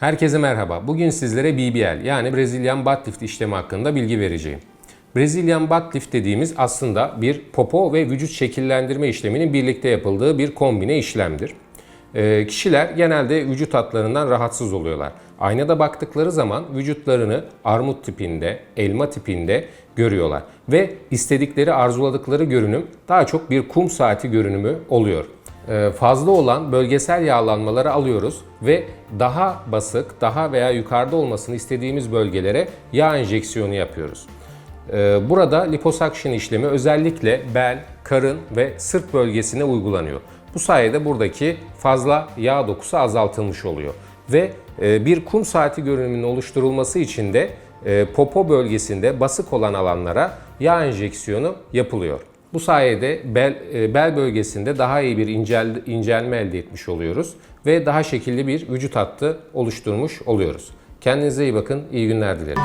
Herkese merhaba. Bugün sizlere BBL yani Brazilian Butt Lift işlemi hakkında bilgi vereceğim. Brazilian Butt Lift dediğimiz aslında bir popo ve vücut şekillendirme işleminin birlikte yapıldığı bir kombine işlemdir. Ee, kişiler genelde vücut hatlarından rahatsız oluyorlar. Aynada baktıkları zaman vücutlarını armut tipinde, elma tipinde görüyorlar. Ve istedikleri, arzuladıkları görünüm daha çok bir kum saati görünümü oluyor. Ee, fazla olan bölgesel yağlanmaları alıyoruz ve daha basık, daha veya yukarıda olmasını istediğimiz bölgelere yağ enjeksiyonu yapıyoruz. Ee, Burada liposuction işlemi özellikle bel, karın ve sırt bölgesine uygulanıyor. Bu sayede buradaki fazla yağ dokusu azaltılmış oluyor. Ve e, bir kum saati görünümünün oluşturulması için de e, popo bölgesinde basık olan alanlara yağ enjeksiyonu yapılıyor. Bu sayede bel, e, bel bölgesinde daha iyi bir incel, incelme elde etmiş oluyoruz ve daha şekilli bir vücut hattı oluşturmuş oluyoruz. Kendinize iyi bakın, iyi günler dilerim.